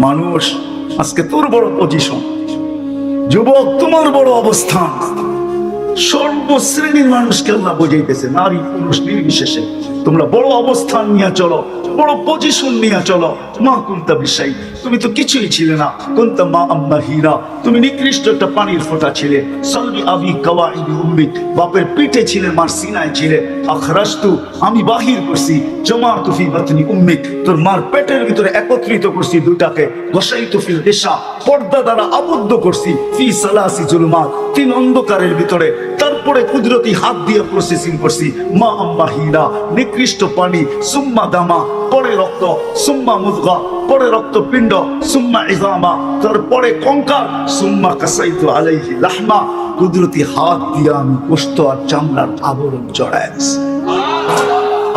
মানুষ, আজকে তোর বড় পজিশন যুবক, তোমার বড় অবস্থান। সর্বশ্রেণীর মানুষকে আল্লাহ বোঝাইতেছে, নারী, পুরুষ নির্বিশেষে। তোমরা বড় অবস্থান নিয়ে চলো, বড় পজিশন নিয়ে চলো। মা কুন্তা বিষয় তুমি তো কিছুই ছিলে না। কুন্তা মা আম্মা হীরা, তুমি নিকৃষ্ট একটা পানির ফোঁটা ছিলে। সালবি আবি কাওয়াইদি উম্মিক, বাপের পিঠে ছিলে, মার সিনায় ছিলে। আখরাস্তু আমি বাহির করছি জমা তুফি বাতনি উম্মিক, তোর মার পেটের ভিতরে একত্রিত করছি দুটাকে। গোসাই তুফিল রেশা পর্দা দ্বারা আবদ্ধ করছি, ফি সালাসি জুলুমাত, তিন অন্ধকারের ভিতরে। তারপরে কুদরতি হাত দিয়ে প্রসেসিং করছি। মা আম্মা হীরা, নিকৃষ্ট পানি, সুম্মা দামা, পরে রক্ত, সুম্মা মুদগা, পরে রক্তপিণ্ড, সুম্মা ইজামা, তারপরে কঙ্কাল, সুম্মা কাসাইতু আলাইহি লাহমা। কুদরতি হাত দিয়ে আমি গোস্ত আর চামড়ার আবরণ জড়ায়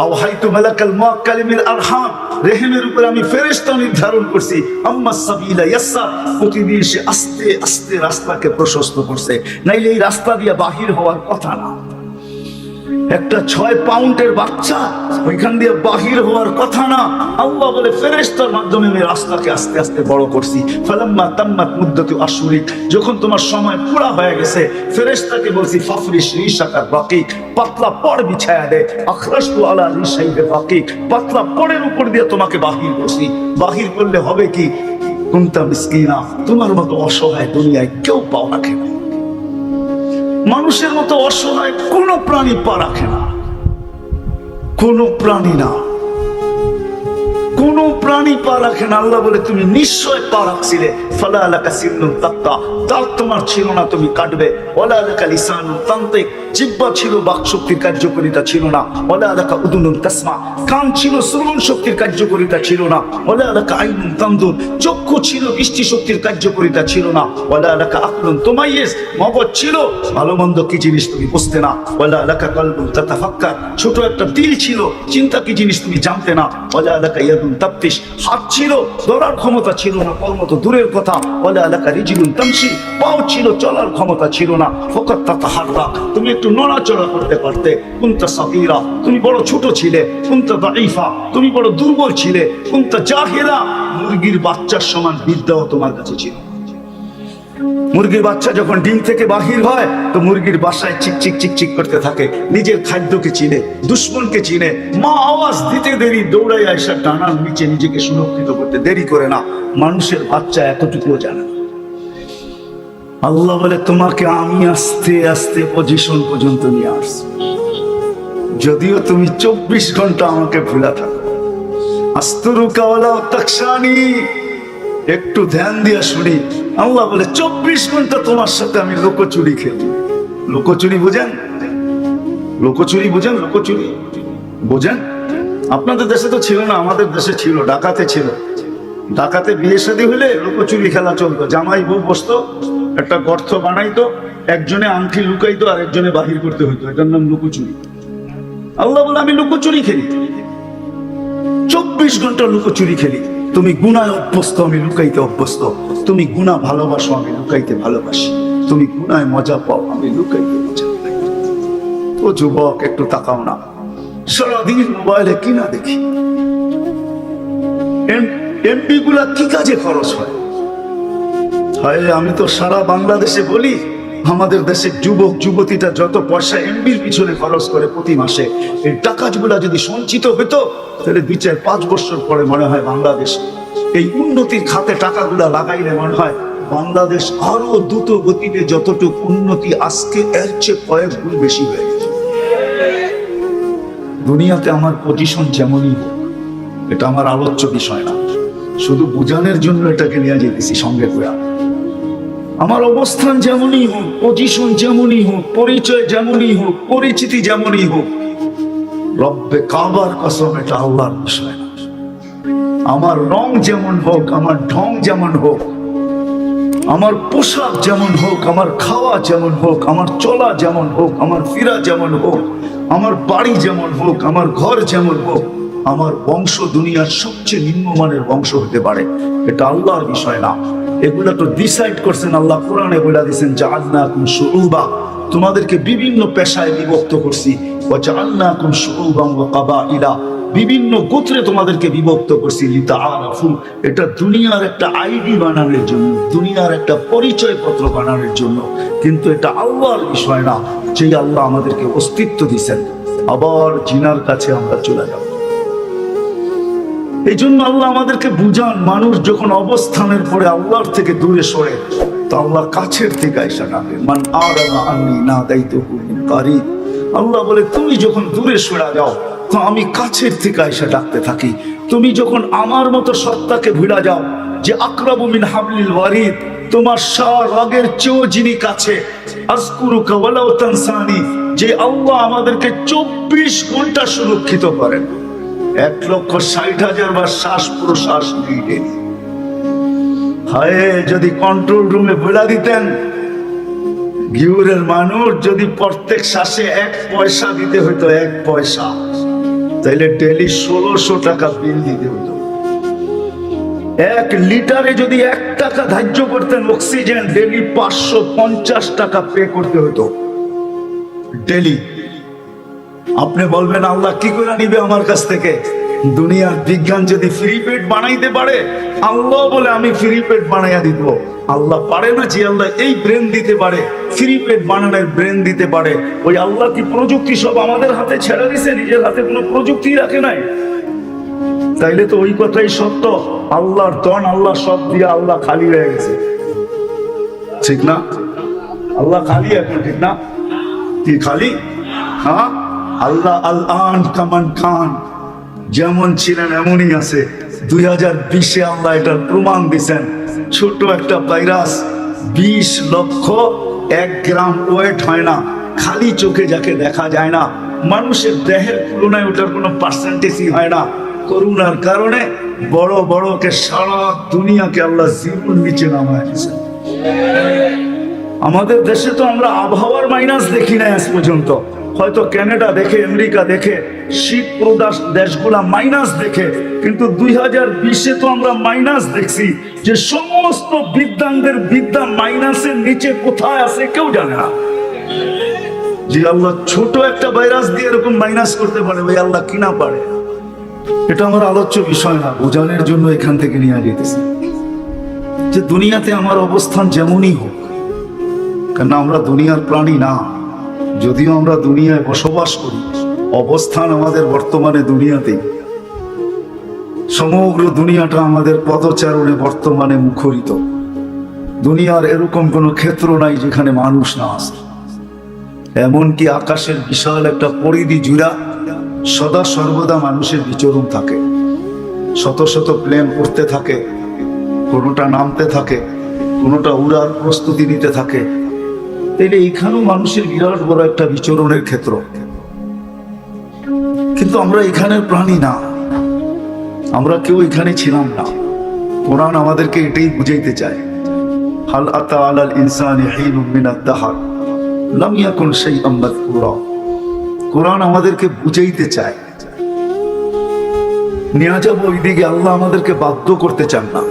আওহাইতু মালাকাল মুআক্কালিমিল আরহাম। রেহেমের উপরে আমি ফেরিস্ত নির্ধারণ করছি। আম্মা সাবিলা ইয়াসা প্রতিদিন সে আস্তে আস্তে রাস্তাকে প্রশস্ত করছে। নাইলে এই রাস্তা দিয়ে বাহির হওয়ার কথা না। একটা ছয় পাউন্ডের বাচ্চা, ওইখান দিয়ে বাহির হওয়ার কথা না। আল্লাহ বলে, ফেরেশতার মাধ্যমে আমি রাস্তাকে আস্তে আস্তে বড় করছি। ফালাম্মা তাম্মাত মুদ্দাতু আশুরিক যখন তোমার সময় পুরা হয়ে গেছে, ফেরেশতাকে বলছি, ফাফরিশ রিশাকার বাকিক পাতলা পড় বিছায়া দে, আখরাশতু আলা রিশাইবে বাকিক পাতলা পড়ের উপর দিয়ে তোমাকে বাহির করছি। বাহির করলে হবে কি? কুন্তা মিসকিনা, তোমার মতো অসহায় দুনিয়ায় কেউ পাও রাখে না মানুষের মতো অসহায় কোনো প্রাণী পা রাখে না। কোনো প্রাণী না। কোন প্রাণী পা রাখে না। আল্লাহ বলে, তুমি নিশ্চয় পা রাখছিলে। ফালা আলাকা সিন্নুন তাত্তা। দাঁত তোমার ছিল না, তুমি কাটবে। ওলা আলাকা লিসানুন তান্ত্রিক জিব্বা ছিল, বাক শক্তির কার্যকরিতা ছিল না। ওলা আলাকা উদুনুন তাসমা। কান ছিল, শ্রবণ শক্তির কার্যকরিতা ছিল না। ওলা আলাকা আইনুন তান্দুর চক্ষু ছিল, দৃষ্টি শক্তির কার্যকরিতা ছিল না। ওলা আলাকা আকলুন তোমাইয়েস মগজ ছিল, ভালো মন্দ কি জিনিস তুমি বুঝতে না। ওলা আলাকা কলবুন তাতাফাক্কার। ছোট একটা দিল ছিল, চিন্তা কি জিনিস তুমি জানতে না। ওলা আলাকা ইয়াদুন তাপ্তিস হাত ছিল, দৌড়ার ক্ষমতা ছিল না কর্মত দূরের কথা। বলে এলাকা রিজুলুন তামসি পাও ছিল, চলার ক্ষমতা ছিল না। ফকত তাতাহাররা, তুমি একটু নড়াচড়া করতে পারতে। কুন্তা সাকিরা তুমি বড় ছোট ছিলে। কুন্তা দাইফা তুমি বড় দুর্বল ছিলে। কুন্তা জাহিরা মুরগির বাচ্চার সমান বিদ্যাও তোমার কাছে ছিল। মুরগির বাচ্চা যখন ডিম থেকে বাহির হয়, তো মুরগির বাসায় চিক চিক চিক চিক করতে থাকে। নিজের খাদ্যকে চিনে, দুশ্মনকে চিনে। মা আওয়াজ দিতে দেরি দৌড়াই আয়সা ডানার নিচে নিজেকে সুরক্ষিত করতে দেরি করে না। মানুষের বাচ্চা এতটুকুও জানে না। আল্লাহ বলে, তোমাকে আমি আস্তে আস্তে পজিশন পর্যন্ত নিয়ে আসছি। যদিও তুমি চব্বিশ ঘণ্টা আমাকে ভুলা থাকো। আস্তরু কাওয়ালা তাকসানি একটু ধ্যান দিয়া শুনি। আল্লাহ বলে, চব্বিশ ঘণ্টা তোমার সাথে আমি লোকচুরি খেলি। লোকচুরি বুঝেন? লোকচুরি বুঝেন? লোকচুরি? বুঝেন? আপনাদের দেশে তো ছিল না, আমাদের দেশে ছিল, ডাকাতে ছিল। ডাকাতে বিয়ে শাদী হলে লোকচুরি খেলা চলতো। জামাই বউ বসতো, একটা গর্ত বানাইতো, একজনে আংটি লুকাইতো আর একজনে বাহির করতে হইতো। এটার নাম লুকোচুরি। আল্লাহ বলে, আমি লুকোচুরি খেলি। চব্বিশ ঘণ্টা লুকোচুরি খেলি। তুমি গুনায় অভ্যস্ত, আমি লুকাইতে অভ্যস্ত। তুমি গুণা ভালোবাসো, আমি লুকাইতে ভালোবাসি। তুমি গুনায় মজা পাও, আমি লুকাইতে মজা ও যুবক, একটু তাকাও না। সারাদিন মোবাইলে কি না দেখি? এমপি গুলা কি কাজে খরচ হয়, আমি তো সারা বাংলাদেশে বলি আমাদের দেশের যুবক, যুবতীটা যত পয়সা এমবির পিছনে খরচ করে প্রতি মাসে, এই টাকাগুলা যদি সঞ্চিত হইতো, তাহলে দুই চার পাঁচ বছর পরে মনে হয় বাংলাদেশ, এই উন্নতির খাতে টাকাগুলা লাগাইলে মনে হয় বাংলাদেশ আরও দ্রুত গতিতে যতটুকু উন্নতি আজকে এর চেয়ে কয়েক গুণ বেশি হয়ে গেছে। দুনিয়াতে আমার পজিশন যেমনই হোক, এটা আমার আলোচ্য বিষয় না। শুধু বোঝানোর জন্য এটাকে নিয়ে যেতেছি সঙ্গে করে। আমার অবস্থান যেমনই হোক পজিশন যেমনই হোক, পরিচয় যেমনই হোক, পরিচিতি যেমনই হোক, রব্বে কাবার কসম, এটা আল্লাহর বিষয়। আমার রং যেমন হোক, আমার ঢং যেমন হোক, আমার পোশাক যেমন হোক, আমার খাওয়া যেমন হোক, আমার চলা যেমন হোক, আমার ফিরা যেমন হোক, আমার বাড়ি যেমন হোক, আমার ঘর যেমন হোক, আমার বংশ দুনিয়ার সবচেয়ে নিম্নমানের বংশ হতে পারে, এটা আল্লাহর বিষয় না। এগুলা তো ডিসাইড করছেন, আল্লাহ কোরআনে বলে দিয়েছেন যে আল্লাহ শুরুবা তোমাদেরকে বিভিন্ন পেশায় বিভক্ত করছি। ও কাবা ইলা বিভিন্ন গোত্রে তোমাদেরকে বিভক্ত করছি, লিতাআরাফু। এটা দুনিয়ার একটা আইডি বানানোর জন্য, দুনিয়ার একটা পরিচয় পত্র বানানোর জন্য। কিন্তু এটা আল্লাহর বিষয় না, যেই আল্লাহ আমাদেরকে অস্তিত্ব দিছেন আবার জিনার কাছে আমরা চলে যাব। এই জন্য আল্লাহ আমাদেরকে বুঝান, মানুষ যখন অবস্থানের পরে আল্লাহর থেকে দূরে সরে, তো আল্লাহ কাছের থেকে আইসা ডাকে, মান আর আন্নি না দায়িত্ব কারি। আল্লাহ বলে, তুমি যখন দূরে সরা যাও, তো আমি কাছের থেকে আইসা ডাকতে থাকি। তুমি যখন আমার মতো সত্তাকে ভুলা যাও, যে আকরাবু মিন হাবলিল ওয়ারিদ, তোমার সার আগের চেয়েও যিনি কাছে, আজকুরুকা ওয়ালাউ তানসানি, যে আল্লাহ আমাদেরকে চব্বিশ ঘণ্টা সুরক্ষিত করেন। এক লক্ষ ষাট হাজার বার শ্বাস প্রশ্বাস নিয়ে যদি কন্ট্রোল রুমে বেড়া দিতেন, গিউরের মানুষ যদি প্রত্যেক শ্বাসে এক পয়সা দিতে হইতো, এক পয়সা, তাইলে ডেলি ষোলোশো টাকা বিল দিতে হতো এক লিটারে যদি এক টাকা ধার্য করতেন অক্সিজেন ডেলি পাঁচশো পঞ্চাশ টাকা পে করতে হতো ডেলি। আপনি বলবেন, আল্লাহ কি করে নিবে আমার কাছ থেকে? দুনিয়ার বিজ্ঞান যদি ফ্রি পেড বানাইতে পারে, আল্লাহ বলে আমি ফ্রি পেড বানাইয়া দিব। আল্লাহ পারে না যে আল্লাহ এই ব্রেন দিতে পারে ফ্রি পেড বানানোর ব্রেন দিতে পারে। ওই আল্লাহ কি প্রযুক্তি সব আমাদের হাতে ছেড়ে দিছে? নিজের হাতে কোনো প্রযুক্তি রাখে নাই। তাইলে তো ওই কথাই সত্য। আল্লাহর তন আল্লাহ সব দিয়ে আল্লাহ খালি হয়ে গেছে। ঠিক না? আল্লাহ খালি এখন, ঠিক না? কি খালি? হ্যাঁ? আল্লাহ আল আন কামান খান যেমন ছিলেন এমনই আছে। দুই হাজার বিশে আল্লাহ এটার প্রমাণ দিছেন। ছোট একটা ভাইরাস, বিশ লক্ষ এক গ্রাম ওয়েট হয় না। খালি চোখে যাকে দেখা যায় না। মানুষের দেহের তুলনায় ওটার কোনো পার্সেন্টেজই হয় না। করুণার কারণে বড় বড়কে সারা দুনিয়াকে আল্লাহ জীবন নিচে নামায় দিয়েছেন। আমাদের দেশে তো আমরা আবহাওয়ার মাইনাস দেখি না আজ পর্যন্ত। হয়তো কানাডা দেখে, আমেরিকা দেখে শীত প্রদাস দেশগুলা মাইনাস দেখে, কিন্তু দুই হাজার বিশে তো আমরা মাইনাস দেখছি যে সমস্ত বিদ্যাঙ্গের বিদ্যা মাইনাসের নিচে কোথায় আছে কেউ জানে না। যে আল্লাহ ছোট একটা ভাইরাস দিয়ে এরকম মাইনাস করতে পারে, ভাই আল্লাহ কিনা পারে? এটা আমার আলোচ্য বিষয় না, বোঝানোর জন্য এখান থেকে নিয়ে যেতেছি। যে দুনিয়াতে আমার অবস্থান যেমনই হোক কেন আমরা দুনিয়ার প্রাণী না। যদিও আমরা দুনিয়ায় বসবাস করি, অবস্থান আমাদের বর্তমানে দুনিয়াতে সমগ্র দুনিয়াটা আমাদের পদচারণে বর্তমানে মুখরিত। দুনিয়ার এরকম কোনো ক্ষেত্র নাই যেখানে মানুষ না আসে এমনকি আকাশের বিশাল একটা পরিধি জুড়া সদা সর্বদা মানুষের বিচরণ থাকে। শত শত প্লেন উঠতে থাকে, কোনোটা নামতে থাকে, কোনোটা উড়ার প্রস্তুতি নিতে থাকে। তাইলে এখানেও মানুষের বিরাট বড় একটা বিচরণের ক্ষেত্র। কিন্তু আমরা এখানের প্রাণী না। আমরা কেউ এখানে ছিলাম না। কোরআন আমাদেরকে এটাই বুঝাইতে চায়। হাল আতা আলাল ইনসানি হিনুম মিনাদ দাহার, লাম ইয়াকুন কোরআন আমাদেরকে বুঝাইতে চায়। নিয়ে যাব ওইদিকে আল্লাহ আমাদেরকে বাধ্য করতে চান না।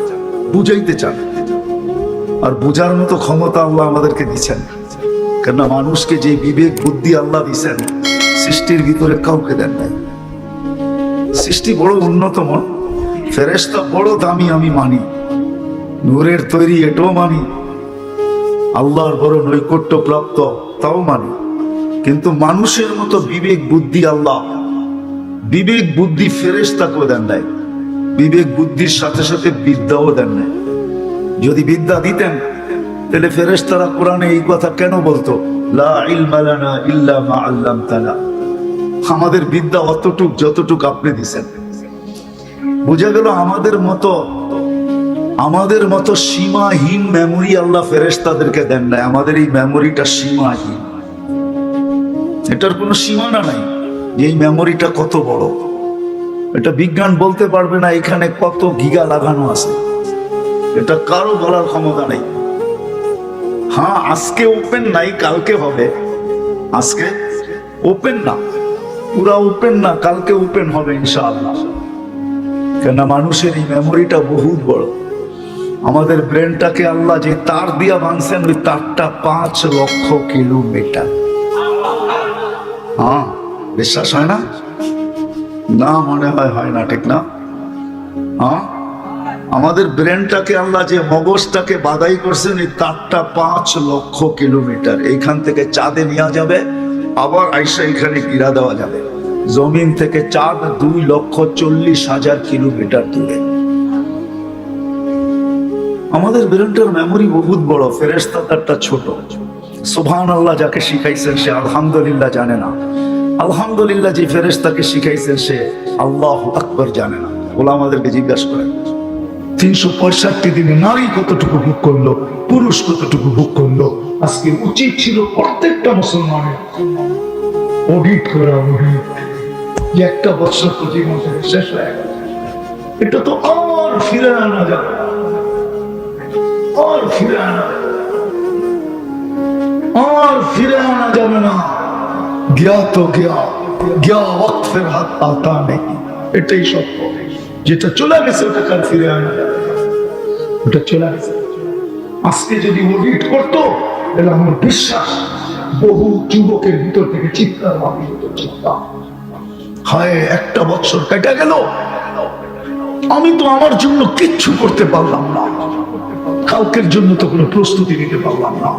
বুঝাইতে চান। আর বুঝার মতো ক্ষমতা আল্লাহ আমাদেরকে দিচ্ছেন কেননা মানুষকে যে বিবেক, বুদ্ধি আল্লাহ দিচ্ছেন সৃষ্টির ভিতরে কাউকে দেন নাই। সৃষ্টি বড় উন্নতম ফেরেস্তা বড় দামি আমি মানি, নূরের তৈরি এটাও মানি, আল্লাহর বড় নৈকট্য প্রাপ্ত তাও মানি। কিন্তু মানুষের মতো বিবেক, বুদ্ধি আল্লাহ, বিবেক, বুদ্ধি ফেরেস্তাকেও দেন নাই। বিবেক, বুদ্ধির সাথে সাথে বিদ্যাও দেন নাই। যদি বিদ্যা দিতেন তাহলে ফেরেশতারা কোরআনে এই কথা কেন বলতো? লা আমাদের বিদ্যা অতটুক যতটুক আপনি দিছেন। বুঝা গেল আমাদের মতো আমাদের মতো সীমাহীন মেমোরি আল্লাহ ফেরেশতাদেরকে দেন নাই। আমাদের এই মেমোরিটা সীমাহীন। এটার কোনো সীমানা নাই যে এই মেমোরিটা কত বড়। এটা বিজ্ঞান বলতে পারবে না এখানে কত গিগা লাগানো আছে। এটা কারও বলার ক্ষমতা নেই। হ্যাঁ আজকে ওপেন নাই, কালকে হবে। আজকে ওপেন না। পুরা ওপেন না, কালকে ওপেন হবে ইনশাআল্লাহ। কেন মানুষের এই মেমোরিটা বহুত বড়। আমাদের ব্রেনটাকে আল্লাহ যে তার দিয়া ভাঙছেন ওই তারটা পাঁচ লক্ষ কিলোমিটার। হ্যাঁ বিশ্বাস হয় না? না, মনে হয় হয় না, ঠিক না? হ্যাঁ? আমাদের ব্রেনটাকে আল্লাহ যে মগজটাকে বাদাই করছেন, এই তারটা পাঁচ লক্ষ কিলোমিটার। এইখান থেকে চাঁদে নেওয়া যাবে, আবার আইসা এখানে গিরা দেওয়া যাবে। জমিন থেকে চাঁদ দুই লক্ষ চল্লিশ হাজার কিলোমিটার দূরে। আমাদের ব্রেনটার মেমোরি বহুত বড় ফেরেস্তা তারটা ছোট। সুবহান আল্লাহ যাকে শিখাইছেন সে আলহামদুলিল্লাহ জানে না। আলহামদুলিল্লাহ যে ফেরেস্তাকে শিখাইছেন সে আল্লাহ আকবর জানে না। ওলা আমাদেরকে জিজ্ঞাসা করেন তিনশো পঁয়ষট্টি দিনে নারী কতটুকু ভোগ করল, পুরুষ কতটুকু ভোগ করল? আজকে উচিত ছিল প্রত্যেকটা মুসলমানের অডিট করা একটা বছর তো জীবন শেষ হয়ে গেল। এটা তো আর ফিরে আনা যাবে। আর ফিরে আনা আর ফিরে আনা যাবে না। গিয়া তো গিয়া গিয়া হাত পাতা নেই। এটাই সত্য। যেটা চলে গেছে ওটা কার ফিরে আনা ওটা চলে গেছে। আজকে যদি অডিট করতো, তাহলে আমার বিশ্বাস বহু যুবকের ভিতর থেকে চিৎকার হতো চিন্তা হায়, একটা বছর কেটে গেল। আমি তো আমার জন্য কিচ্ছু করতে পারলাম না। কালকের জন্য তো কোনো প্রস্তুতি নিতে পারলাম না।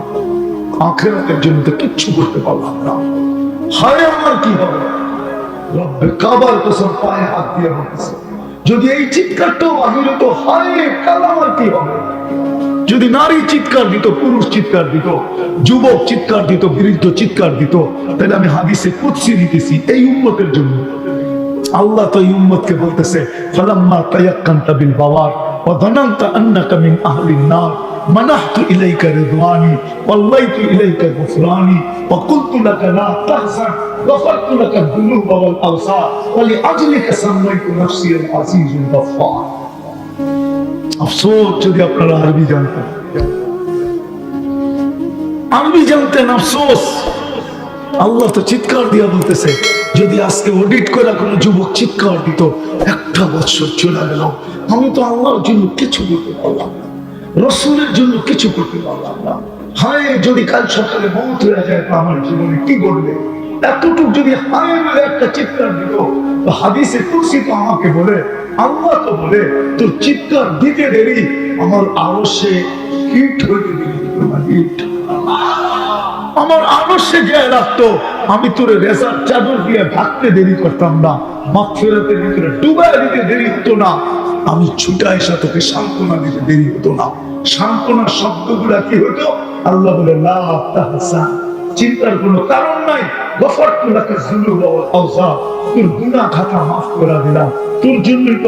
আখেরাতের জন্য তো কিচ্ছু করতে পারলাম না। হায়, আমার কি হবে? রব্বে কাবার কসম পায়ে হাত দিয়ে বলতেছে যদি এই চিৎকারটাও বাহিরত হায় কাল আমার কি হবে? যদি নারী চিৎকার দিত, পুরুষ চিৎকার দিত, যুবক চিৎকার দিত, বৃদ্ধ চিৎকার দিত, তাহলে আমি হাদিসে কুৎসি দিতেছি এই উন্মতের জন্য। আল্লাহ তো এই উম্মতকে বলতেছে, ফলাম্মা তায়াক্কান্তা বিল বাওয়ার ওয়া দানান্তা আন্নাকা আহলিন নার। منحت اليك رضواني والليت اليك غفراني وقلت لك لا تحزن غفرت لك الذنوب والاوصار ولاجلك سميت نفسي العزيز الغفار আফসোস যদি আপনারা আরবি জানতেন আরবি জানতেন আফসোস আল্লাহ তো চিৎকার দিয়া বলতেছে যদি আজকে অডিট করা কোনো যুবক চিৎকার দিত একটা বছর চলে গেল আমি তো আল্লাহর জন্য কিছু করতে পারলাম না রসুলের জন্য কিছু করতে পারলাম না। হায়, যদি কাল সকালে মৌত হয়ে যায়, তো আমার জীবনে কি করবে এতটুকু যদি হায় বলে একটা চিৎকার দিত, তো হাদিসে তুলসি তো আমাকে বলে, আল্লাহ তো বলে, তোর চিৎকার দিতে দেরি, আমার আরও সে হিট হইতে দেরি। হিট আমার আদর্শে যে রাখতো, আমি তোর রেজার চাদর দিয়ে ভাগতে দেরি করতাম না, মাগফিরাতের ভিতরে ডুবাই দিতে দেরি হতো না। আমি ছুটা এসে তোকে সান্ত্বনা দিতে দেরি হতো না। সান্ত্বনা শব্দগুলা কি হতো? আল্লাহ বলে চিন্তার কোনো কারণ নাই।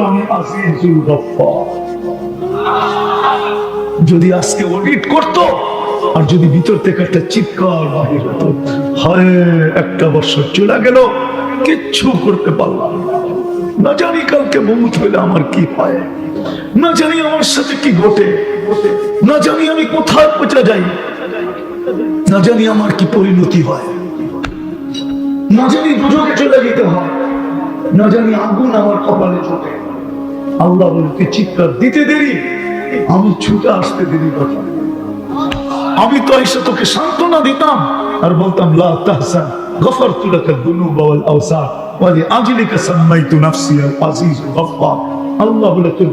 আমি যদি আজকে অডিট করতো, আর যদি ভিতর থেকে একটা বাহির হতো একটা বছর চলে গেল, কিচ্ছু করতে পারলাম না। না জানি কালকে মৌত হলে আমার কি হয়। না জানি আমার সাথে কি ঘটে। না জানি আমি কোথায় পচা যাই। না জানি আমার কি পরিণতি হয়। না জানি দুজকে চলে যেতে হয়। না জানি আগুন আমার কপালে চলে আল্লাহ বলতে চিৎকার দিতে দেরি। আমি ছুটে আসতে দেরি কথা। আমি তো এসে তোকে সান্ত্বনা দিতাম। আর বলতাম, লা তাহসান, গফরতু লাকা যুনুব ওয়াল আওসার। ওয়া লিআজলিকা সাম্মাইতু নাফসি আল আজিজ গফফার আল্লাহ বলে তোর